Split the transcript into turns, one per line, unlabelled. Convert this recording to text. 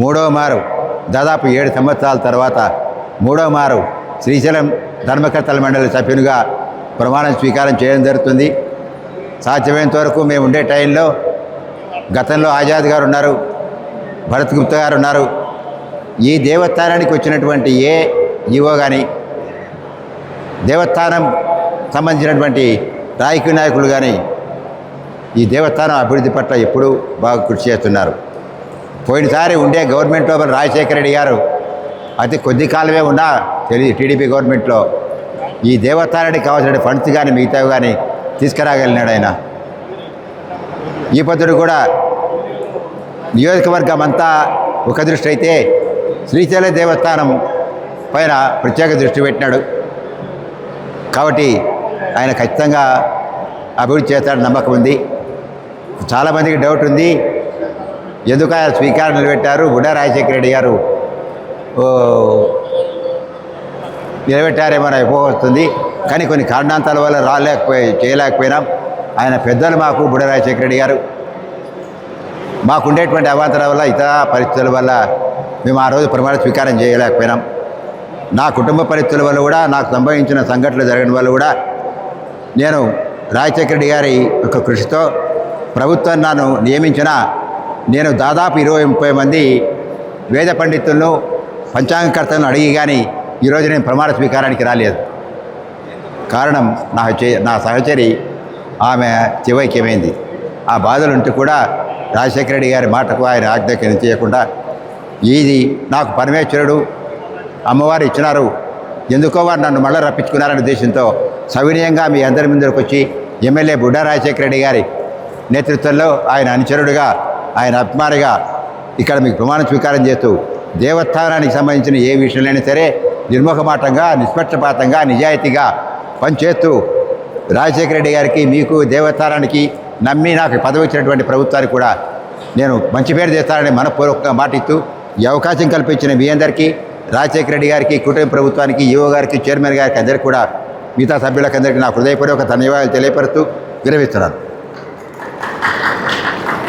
మూడవ మారు దాదాపు ఏడు సంవత్సరాల తర్వాత మూడవ మారు శ్రీశైలం ధర్మకర్తల మండలి సభ్యునిగా ప్రమాణం స్వీకారం చేయడం జరుగుతుంది. సాధ్యమైనంత వరకు మేము ఉండే టైంలో గతంలో ఆజాద్ గారు ఉన్నారు భరత్ గుప్తా గారు ఉన్నారు. ఈ దేవస్థానానికి వచ్చినటువంటి ఏ ఈవో కానీ దేవస్థానం సంబంధించినటువంటి రాజకీయ నాయకులు కానీ ఈ దేవస్థానం అభివృద్ధి పట్ల ఎప్పుడూ బాగా కృషి చేస్తున్నారు. పోయినసారి ఉండే గవర్నమెంట్ మన రాజశేఖర రెడ్డి గారు అతి కొద్ది కాలమే ఉన్నా తెలియదు టీడీపీ గవర్నమెంట్లో ఈ దేవస్థానానికి కావాల్సిన ఫండ్స్ కానీ మిగతావి కానీ తీసుకురాగలిగినాడు ఆయన. ఈ పద్ధతి కూడా నియోజకవర్గం అంతా ఒక దృష్టి అయితే శ్రీశైల దేవస్థానం పైన ప్రత్యేక దృష్టి పెట్టినాడు. కాబట్టి ఆయన ఖచ్చితంగా అభివృద్ధి చేస్తాడని నమ్మకం ఉంది. చాలామందికి డౌట్ ఉంది. ఎందుకు ఆయన స్వీకారం నిలబెట్టారు? బుడ్డా రాజశేఖర రెడ్డి గారు నిలబెట్టారేమో అని వస్తుంది. కానీ కొన్ని కారణాంతాల వల్ల రాలేకపోయి చేయలేకపోయినాం ఆయన పెద్దలు మాకు బుడ్డ రాజశేఖర రెడ్డి గారు. మాకు ఉండేటువంటి అవాంతరాల వల్ల ఇతర పరిస్థితుల వల్ల మేము ఆ రోజు ప్రమాణ స్వీకారం చేయలేకపోయినాం. నా కుటుంబ పరిస్థితుల వల్ల కూడా నాకు సంభవించిన సంఘటనలు జరగడం వల్ల కూడా నేను రాజశేఖర రెడ్డి గారి యొక్క కృషితో ప్రభుత్వం నన్ను నియమించిన నేను దాదాపు ఇరవై ముప్పై మంది వేద పండితులను పంచాంగకర్తలను అడిగి కానీ ఈరోజు నేను ప్రమాణ స్వీకారానికి రాలేదు. కారణం నా చే- నా సహచరి ఆమె చివైక్యమైంది ఆ బాధలుంటూ కూడా రాజశేఖర రెడ్డి గారి మాటకు ఆయన ఆజ్ఞాకరణ చేయకుండా ఇది నాకు పరమేశ్వరుడు అమ్మవారు ఇచ్చినారు. ఎందుకో వారు నన్ను మళ్ళీ రప్పించుకున్నారనే ఉద్దేశంతో సవినయంగా మీ అందరి ముందరికి వచ్చి ఎమ్మెల్యే బుడ్డా రాజశేఖర రెడ్డి గారి నేతృత్వంలో ఆయన అనుచరుడుగా ఆయన అభిమానిగా ఇక్కడ మీకు ప్రమాణ స్వీకారం చేస్తూ దేవస్థానానికి సంబంధించిన ఏ విషయంలోనైనా సరే నిర్ముఖమాటంగా నిష్పక్షపాతంగా నిజాయితీగా పనిచేస్తూ రాజశేఖర రెడ్డి గారికి మీకు దేవస్థానానికి నమ్మి నాకు పదవి ఇచ్చినటువంటి ప్రభుత్వానికి కూడా నేను మంచి పేరు చేస్తానని మనపూర్వకంగా మాటిస్తూ ఈ అవకాశం కల్పించిన మీ అందరికీ రాజశేఖర రెడ్డి గారికి కుటుంబ ప్రభుత్వానికి ఈవో గారికి చైర్మన్ గారికి అందరికీ కూడా మిగతా సభ్యులకందరికీ నా హృదయపూర్వక ధన్యవాదాలు తెలియపరుస్తూ విరమిస్తున్నాను.